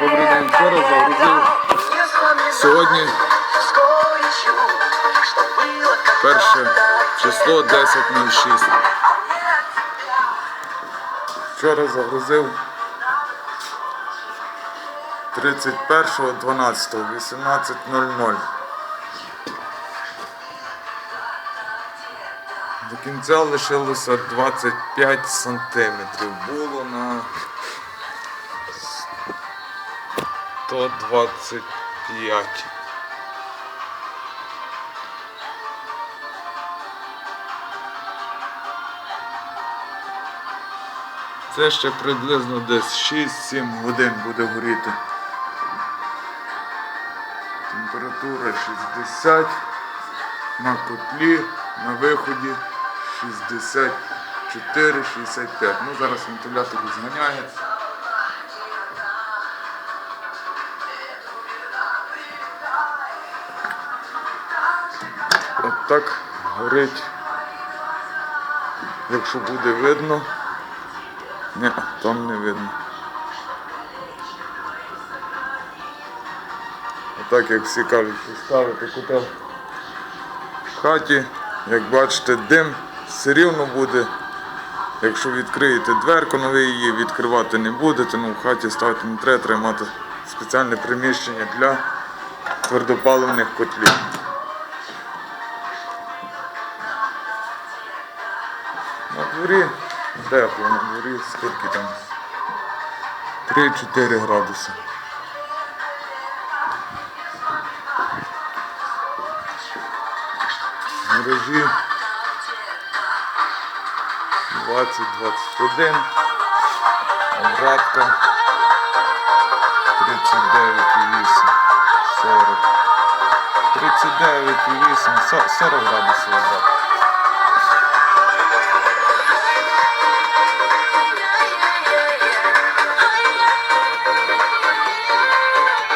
Добрий день, вчора загрузив. Сьогодні перше число 10.06. Вчора загрузив 31.12, 18.00. До кінця лишилося 25 сантиметрів. Було на 125. Це ще приблизно десь 6-7 годин буде горіти. Температура 60 на котлі, на виході 64-65. Ну зараз вентилятор зганяє. От так горить. Якщо буде видно. Ні, там не видно. Отак, як всі кажуть, поставити котел в хаті, як бачите, дим все рівно буде. Якщо відкриєте дверку, але ви її відкривати не будете, ну в хаті ставити не треба, треба мати спеціальне приміщення для твердопаливних котлів. На дворі тепло, на дворі скільки там 3-4 градуси. Мережі 20-21, обратка 39,8, 40. 39,8, 40 градусів обратка.